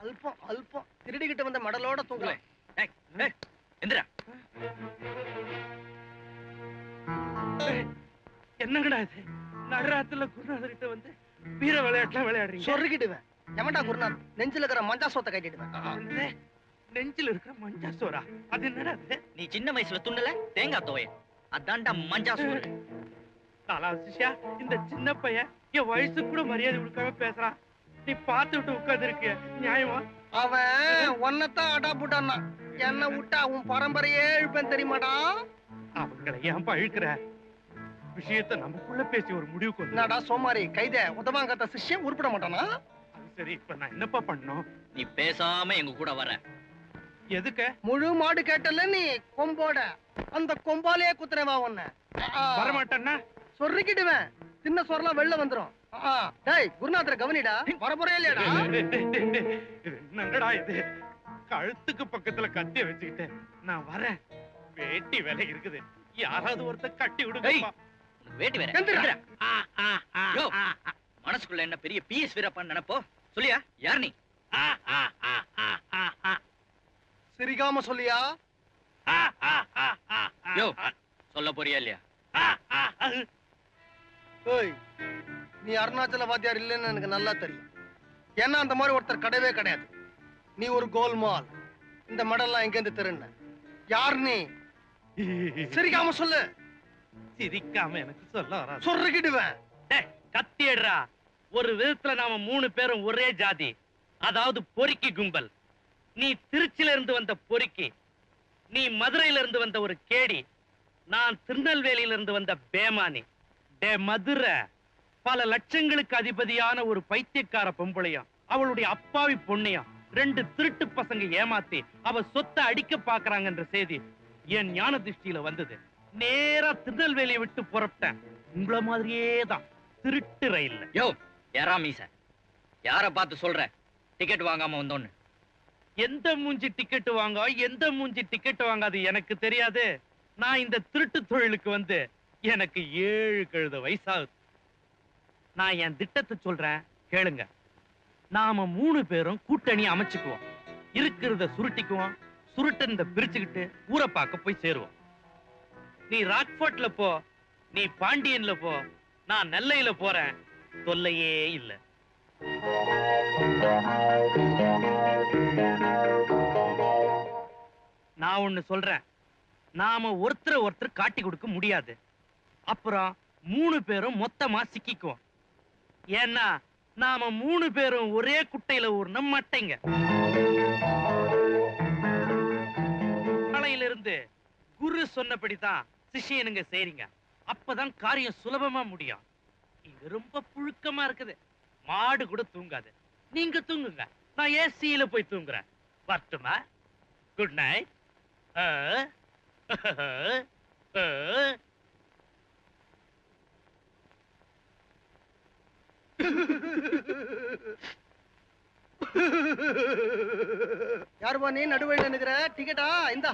அல்பம் அல்பம். திருடிக்கிட்டு வந்த மடலோட ஏய், எந்திரா. என்னங்கடா இது? நடுராத்துல குருநாதர்கிட்ட வந்து வீர விளையாட்டுல விளையாடுறீங்க? சொருகிடுவேன். எவன்டா குருநாத் நெஞ்சில இருக்கிற மஞ்சா சோத்தை கட்டிடுவேன்? நெஞ்சில இருக்கிற மஞ்சா சோறா? அது என்னடா அது நீ சின்ன வயசுல துண்ணல தேங்காய் தோய. அதான்டா மஞ்சா சோறு. நாலா சிஷ்யா இந்த சின்ன பையன் என் வயசுக்கு கூட மரியாதை கொடுக்காம பேசுறான். நீ பார்த்துட்டு உட்கார்ந்து இருக்கிய நியாயமா? அவன் ஒன்னத்தான் அடா புட்டான்னா என்ன விட்டா உன் பரம்பரையே இழுப்பேன் தெரியுமாடா? அவங்களை ஏன் பழுக்கிற விஷயத்த நமக்குள்ள பேசி ஒரு முடிவுக்கு என்னடா சோமாரி கைத உதவாங்கத்த சிஷ்யம் உருப்பிட மாட்டானா? அது சரி இப்ப நான் என்னப்பா பண்ணணும்? நீ பேசாம எங்க கூட வர. எதுக்க? முழு மாடு கேட்டல நீ கொம்போட. அந்த கொம்பாலே குத்துறவா உன்ன. வரமாட்டேன்னா? சொருக்கிடுவேன் சின்ன சொரலாம் வெளில வந்துரும் டேய் குருநாதரை கவனிடா வரப்போறே இல்லையாடா இது என்னங்கடா இது கழுத்துக்கு பக்கத்துல கத்திய வச்சுக்கிட்டு நான் வரேன் வேட்டி விலை இருக்குது யாராவது ஒருத்தர் கட்டி விடுங்க வேட்டி வேற மனசுக்குள்ள என்ன பெரிய பிஎஸ் வீரப்பான்னு நினைப்போ சொல்லியா யார் நீ சிரிக்காம சொல்லியா யோ சொல்ல போறியா இல்லையா ஏய் நீ அருணாச்சல வாத்தியார் இல்லைன்னு எனக்கு நல்லா தெரியும். ஏன்னா அந்த மாதிரி ஒருத்தர் கிடையவே கிடையாது. நீ ஒரு கோல்மால் இந்த மெடல்லாம் எங்க இருந்து திருண்ண யார் நீ? சிரிக்காம சொல்லு. சிரிக்காம எனக்கு சொல்ல வராது. சொருகிடுவேன். கத்தி எடுறா ஒரு விதத்துல நாம மூணு பேரும் ஒரே ஜாதி. அதாவது பொறுக்கி கும்பல். நீ திருச்சியில இருந்து வந்த பொறுக்கி. நீ மதுரையில இருந்து வந்த ஒரு கேடி. நான் திருநெல்வேலியில இருந்து வந்த பேமானி. டே மதுரை. பல லட்சங்களுக்கு அதிபதியான ஒரு பைத்தியக்கார பொம்பளையும். அவளுடைய அப்பாவி பொண்ணையும். ரெண்டு திருட்டு பசங்க ஏமாத்தி அவ சொத்தை அடிக்க பாக்குறாங்கன்ற செய்தி என் ஞான திருஷ்டியில வந்தது. நேரா திருநெல்வேலியை விட்டு புறப்பட்டேன். உங்கள மாதிரியே தான். திருட்டு ரயில்ல யோ யாரா மீச? யார பார்த்து சொல்ற? டிக்கெட் வாங்காம வந்தோன்னு. எந்த மூஞ்சி டிக்கெட் வாங்க எந்த மூஞ்சி டிக்கெட் வாங்காது எனக்கு தெரியாது. நான் இந்த திருட்டு தொழிலுக்கு வந்து எனக்கு ஏழு கழுத வயசாகுது. நான் என் திட்டத்தை சொல்றேன் கேளுங்க. நாம மூணு பேரும் கூட்டணி அமைச்சுக்குவோம். இருக்கிறத சுருட்டிக்குவோம் சுருட்டனத பிரிச்சுக்கிட்டு ஊரை பார்க்க போய் சேருவோம். நீ ராக்ஃபோர்ட்ல போ நீ பாண்டியன்ல போ நான் நெல்லையில போறேன். தொல்லையே இல்ல. நான் ஒண்ணு சொல்றேன். நாம ஒருத்தர் ஒருத்தர் காட்டி கொடுக்க முடியாது. அப்புறம் மூணு பேரும் மொத்தமா சிக்கிக்குவோம். ஏன்னா நாம மூணு பேரும் ஒரே குட்டையில ஊர்ன மட்டைங்க. நாளையில இருந்து குரு சொன்னபடிதான் சிஷியனுங்க செய்றீங்க. அப்பதான் காரியம் சுலபமா முடியும். இது ரொம்ப புழுக்கமா இருக்குது. மாடு கூட தூங்காது. நீங்க தூங்குங்க. நான் ஏசியில போய் தூங்குறேன். வரட்டுமா? குட் நைட் யாருப்பா நீ நடுவழியில் நிக்கிற? டிக்கெட்டா இந்தா.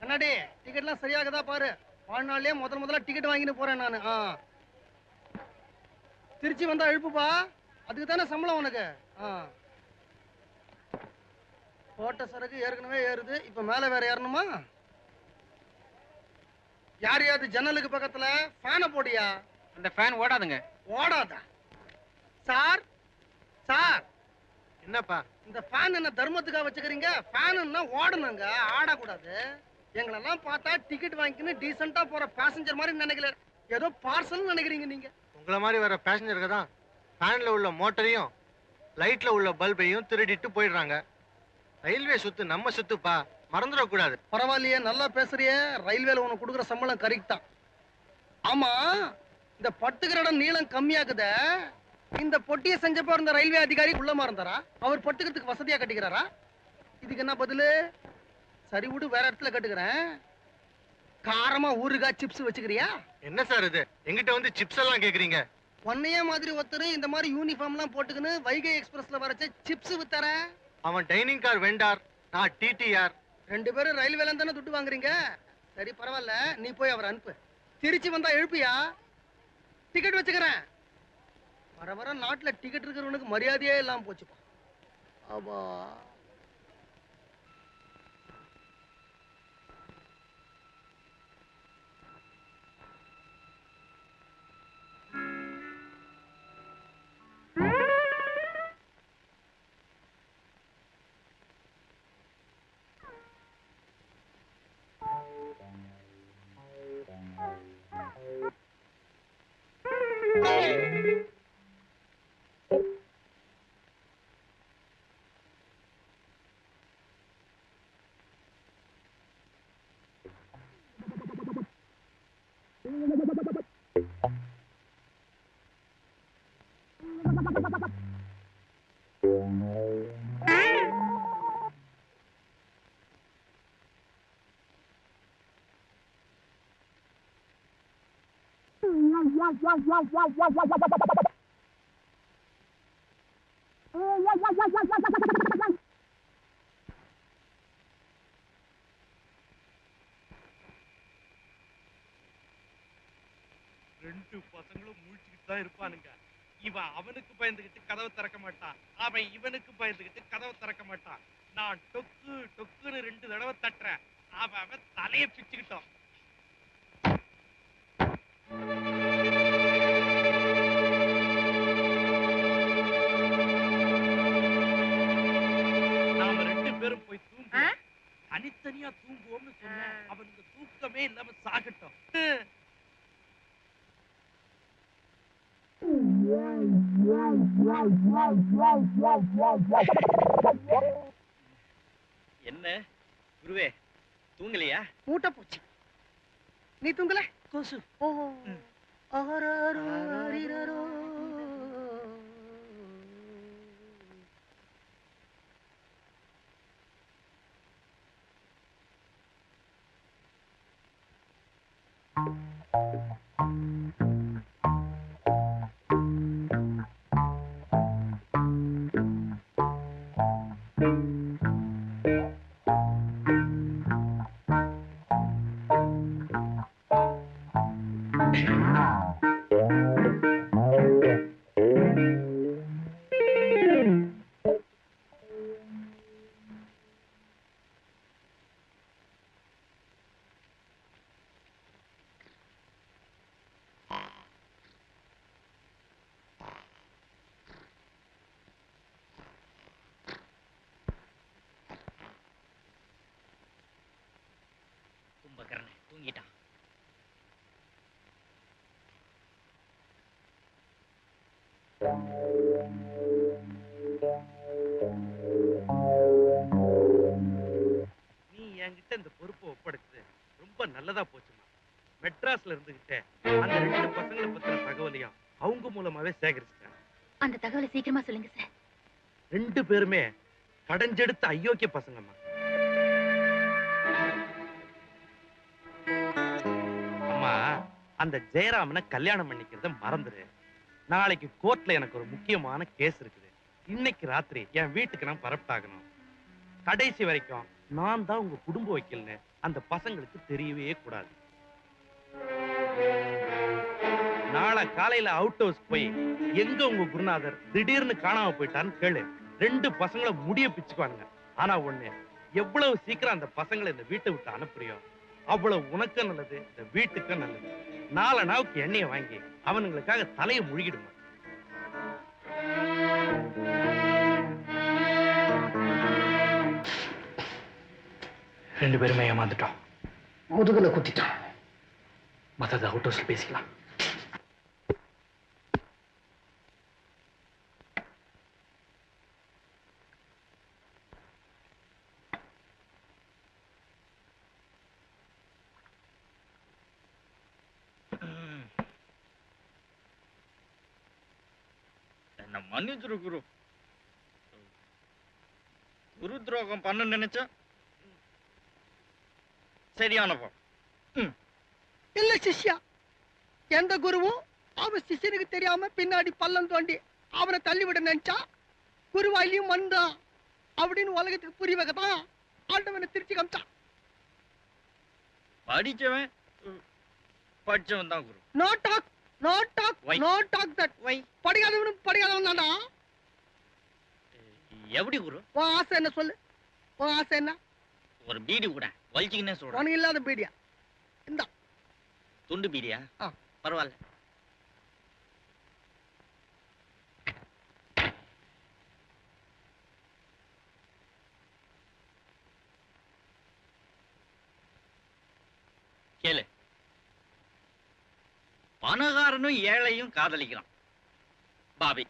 கண்ணாடி டிக்கெட்லாம் சரியாகதா பாரு. வாழ்நாள்லயே முதல் முதல்ல டிக்கெட் வாங்கிட்டு போறேன் நான். ஆ. திருச்சி வந்தா எழுப்புப்பா அதுக்கு தானே சம்பளம் உனக்கு? ஆ. போட்ட சரக்கு ஏற்கனவே ஏறுது. இப்ப மேல வேற ஏறணுமா? யாரையாவது ஜன்னலுக்கு பக்கத்துல ஃபேனை போடியா அந்த ஃபேன் ஓடாதுங்க. ஓடாதா? Sir sir. என்னப்பா? இந்த ஃபேன் என்ன தர்மத்துக்கா வச்சுக்கிறீங்க? ஃபேனுன்னா ஓடணுங்க ஆடக்கூடாது. எங்களெல்லாம் பார்த்தா டிக்கெட் வாங்கிக்கின்னு டீசெண்டா போற பேசஞ்சர் மாதிரி நினைக்கல. ஏதோ பார்சல் நினைக்கிறீங்க நீங்க. உங்கள மாதிரி வர பேசஞ்சருக்கு தான் ஃபேன்ல உள்ள மோட்டரையும் லைட்ல உள்ள பல்பையும் திருடிட்டு போயிடுறாங்க. ரயில்வே சுத்து நம்ம சுத்துப்பா. மறந்துடக்கூடாது பரவாயில்லையே நல்லா பேசுறியே. ரயில்வேல உனக்கு கொடுக்குற சம்பளம் கரெக்ட் தான். ஆமா இந்த பட்டுக்கிற இடம் நீளம் கம்மியாக்குத. இந்த பொட்டியை செஞ்சப்போ இருந்த ரயில்வே அதிகாரி உள்ளமா இருந்தாரா அவர் பட்டுக்கிறதுக்கு வசதியா கட்டிக்கிறாரா? இதுக்கு என்ன பதிலு? சரி விடு வேற இடத்துல கட்டுக்கிறேன். காரமா ஊறுகாய் சிப்ஸ் வச்சுக்கிறியா? என்ன சார் இது? எங்கிட்ட வந்து சிப்ஸ் எல்லாம் கேக்குறீங்க. உன்னையே மாதிரி ஒருத்தர் இந்த மாதிரி யூனிஃபார்ம்லாம் போட்டுக்கின்னு வைகை எக்ஸ்பிரஸ்ல வரச்ச சிப்ஸ் வித்தாரேன் அவன் டைனிங் கார் வெண்டார் நான் டிடிஆர் ரெண்டு பேரும் ரயில்வேல தானே துட்டு வாங்குறீங்க? சரி பரவாயில்ல நீ போய் அவரை அனுப்பு. திருச்சி வந்தா எழுப்பியா? டிக்கெட் வச்சுக்கிறேன். வர வர நாட்டில் டிக்கெட் இருக்கிறவனுக்கு மரியாதையே இல்லாமல் போச்சுப்பா. ஆமாம் ரெண்டு பசங்களும் முழிச்சுக்கிட்டு தான் இருப்பானுங்க. இவன் அவனுக்கு பயந்துகிட்டு கதவை திறக்க மாட்டான். அவன் இவனுக்கு பயந்துகிட்டு கதவை திறக்க மாட்டான். நான் டொக்கு டொக்குன்னு ரெண்டு தடவை தட்டுறேன். அவன் அவன் தலையை பிச்சுக்கிட்டான். தூக்கமே இல்லாம சாகட்டும். என்ன? குருவே தூங்கலையா? மூட்டை போச்சு. நீ தூங்கல? கொசு. ஓ ஆராரோ, Mm-hmm. நீ என்கிட்ட இந்த பொறுப்பை ஒப்படைச்சது ரொம்ப நல்லதா போச்சுமா. மெட்ராஸ்ல இருந்துகிட்டே அந்த ரெண்டு பசங்களை பத்தின தகவலையும் அவங்க மூலமாவே சேகரிச்சிட்டேன். அந்த தகவலை சீக்கிரமா சொல்லுங்க சார். ரெண்டு பேருமே கடைஞ்செடுத்த அயோக்கிய பசங்கம்மா. அம்மா அந்த ஜெயராமனை கல்யாணம் பண்ணிக்கிறத மறந்துரு. நாளைக்கு கோர்ட்ல எனக்கு ஒரு முக்கியமான கேஸ் இருக்குது. இன்னைக்கு ராத்திரி என் வீட்டுக்கு நான் பரப்டாகணும் கடைசி வரைக்கும் நான் தான் உங்க குடும்ப வைக்கல்னு அந்த பசங்களுக்கு தெரியவே கூடாது. நாளை காலையில அவுட் ஹவுஸ் போய் எங்க உங்க குருநாதர் திடீர்னு காணாம போயிட்டான்னு கேளு. ரெண்டு பசங்களை முடிய பிச்சுக்குவானுங்க. ஆனா ஒண்ணு எவ்வளவு சீக்கிரம் அந்த பசங்களை இந்த வீட்டை விட்டு அனுப்புறியோ அவ்வளவு உனக்கும் நல்லது இந்த வீட்டுக்கும் நல்லது. நாலு நாவுக்கு எண்ணெயை வாங்கி அவனுங்களுக்காக தலையை முழுகிடுமா? ரெண்டு பேருமே ஏமாந்துட்டோம். முதுகுல குத்திட்டான். மத்தது அவுட் ஹவுஸ்ல பேசிக்கலாம் என்ன மன்னிச்சிரு குரு. குரு துரோகம் பண்ண நினைச்சா? சரியான போ இல்ல சிஷ்யா. எந்த குருவும் அவன் சிஷ்யனுக்கு தெரியாம பின்னாடி பள்ளம் தோண்டி அவனை தள்ளிவிட நினைச்சா குருவாயிலையும் மண்தான் அப்படின்னு உலகத்துக்கு புரிய வைக்கத்தான் ஆண்டவனை திருச்சி காமிச்சான். படிச்சவன் படிச்சவன் தான் குரு. No talk no talk? No talk that why படிக்காதவனும் படிக்காதவன் தான்டா. எப்படி குரு? உன் ஆசை என்ன சொல்லு? உன் ஆசை என்ன? ஒரு பீடி கூட வலிச்சிக்கினே சொல்றேன். உனக்கு இல்லாத பீடியா? இந்தா. துண்டு பீடியா. பரவாயில்ல. கேளு. பணக்காரனும் ஏழையும் காதலிக்கிறான். பாபி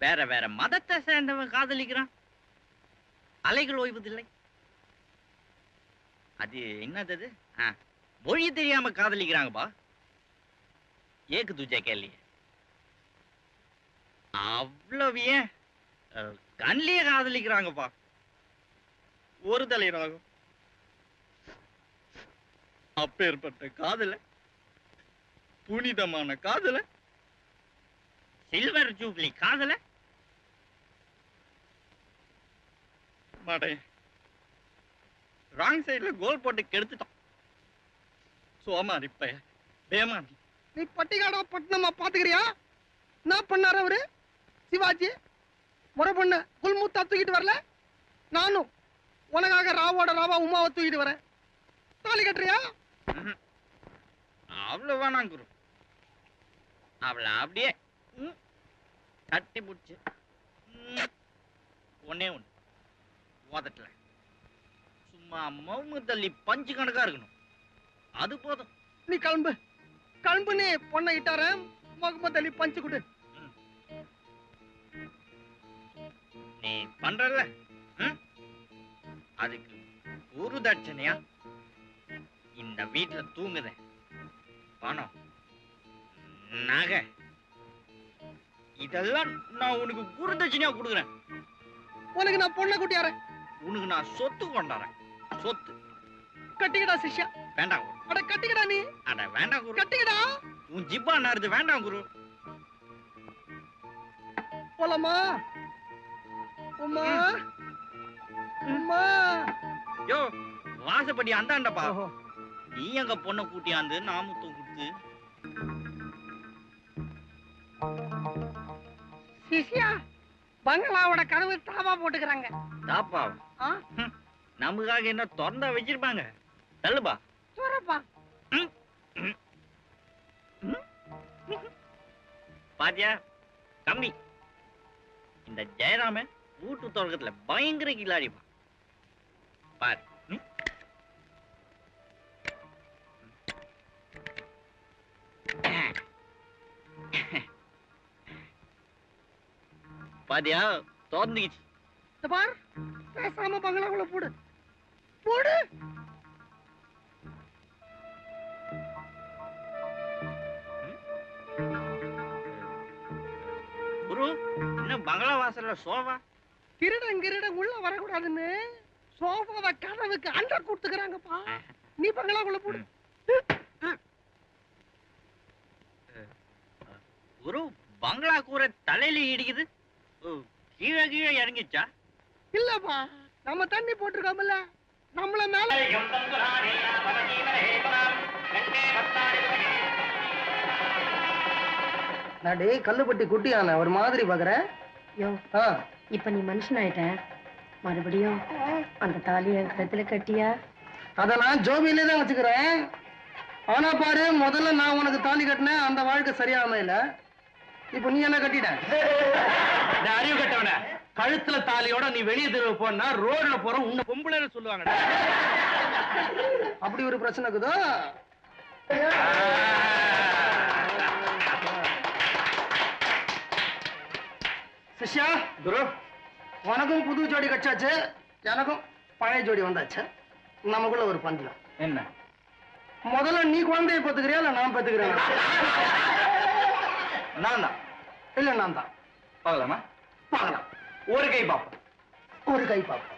வேற வேற மதத்தை சேர்ந்தவன் காதலிக்கிறான். அலைகள் ஓய்வதில்லை. அது என்னது மொழி தெரியாம காதலிக்கிறாங்கப்பா ஏக்கு துஜா கேள்வி. அவ்வளவு ஏன்? அஹ், காதலிக்கிறாங்கப்பா ஒரு தலைராகும் அப்பேற்பட்ட காதல புனிதமான காதல? சில்வர் ஜூப்ளி காதல? மாட்டே. ராங் சைடுல கோல் போட்டு கெடுத்துட்டான். சோமாரி பைய பேமாரி நீ. பட்டிக்காடா பட்டினமா பாத்துக்கிறியா? என்ன பண்ணாரு அவரு? சிவாஜி முறை பண்ண குல்முத்தா தூக்கிட்டு வரல? நானும் உனக்காக ராவோட ராவா உமாவை தூக்கிட்டு வரேன். தாலி கட்டுறியா? அவ்வளவு வேணாம் குரு அவளை அப்படியே ம், கட்டி பிடிச்சு ம், ஒண்ணே ஒண்ணு ஓதட்டல. சும்மா மவுமு தள்ளி பஞ்சு கணக்கா இருக்கணும். அது போதும். நீ கிளம்பு. கிளம்பு நீ பொண்ணை இட்டார முகமது அலி பஞ்சு கொடு. நீ பண்றல? அதுக்கு ஒரு தட்சணையா இந்த வீட்டுல தூங்குத. பணம். நகை. இதெல்லாம் நான் உனக்கு குரு தட்சணையா கொடுக்குறேன். உனக்கு நான் பொண்ணை கூட்டியாரேன் உனக்கு நான் சொத்து கொண்டாறேன் சொத்து. கட்டிக்கடா சிஷ்யா. வேண்டாம் குரு. அட கட்டிக்கடா நீ. அட வேண்டாம் குரு. கட்டிக்கடா. உன் ஜிப்பா நாருது வேண்டாம் குரு. போலாமா? உமா? உமா? யோ வாசப்படி அந்தாண்டப்பா. நீ எங்க பொண்ணை கூட்டியாந்து நாமத்தும் கொடுத்து சிஷ்யா பங்களாவோட கதவு தாவா போட்டுக்கிறாங்க. தாப்பா. நமக்காக என்ன திறந்தா வச்சிருப்பாங்க? தள்ளுப்பா. சூரப்பா பாத்தியா கம்மி இந்த ஜெயராம வீட்டு தொடக்கத்துல பயங்கர கில்லாடிப்பா. பார் ம்? பாத்தியா? திறந்துக்கிச்சு இந்த பார் பேசாம பங்களாக்குள்ள போடு. போடு. குரு என்ன பங்களா வாசல்ல சோஃபா திருடன் கிருடன் உள்ள வரக்கூடாதுன்னு சோஃபாவை கதவுக்கு அண்டர் கொடுத்துக்கிறாங்கப்பா. நீ பங்களாக்குள்ள போடு. குரு பங்களா கூரை தலையில இடிக்குது. கீழே கீழே இறங்கிச்சா? இல்லப்பா நம்ம தண்ணி போட்டிருக்கோம்ல நம்மள மேல நான் டேய் கல்லுப்பட்டி குட்டியான ஒரு மாதிரி பாக்குற. யோ ஆ. இப்ப நீ மனுஷன் ஆயிட்ட மறுபடியும் அந்த தாலி என் கழுத்துல கட்டியா? அத நான் ஜோபியிலே தான் வச்சுக்கிறேன். ஆனா பாரு முதல்ல நான் உனக்கு தாலி கட்டினேன் அந்த வாழ்க்கை சரியா அமையல இப்போ நீ என்ன கட்டிட்ட? இந்த அறிவு கட்டவன. கழுத்துல தாலியோட நீ வெளியே தெருவு போனா ரோட்ல போற உன்னை பொம்பளைன்னு சொல்லுவாங்கடா. அப்படி ஒரு பிரச்சனை இருக்குதோ? சிஷ்யா குரு. உனக்கும் புது ஜோடி கச்சாச்சு எனக்கும் பழைய ஜோடி வந்தாச்சு. நமக்குள்ள ஒரு பந்தயம் என்ன? முதல்ல நீ குழந்தைய பெத்துக்கிறியா இல்ல நான் பெத்துக்கிறேன் நான் தான். இல்ல நான் தான். பார்க்கலாமா? பார்க்கலாம். ஒரு கை பாப்பா ஒரு கை பாப்பா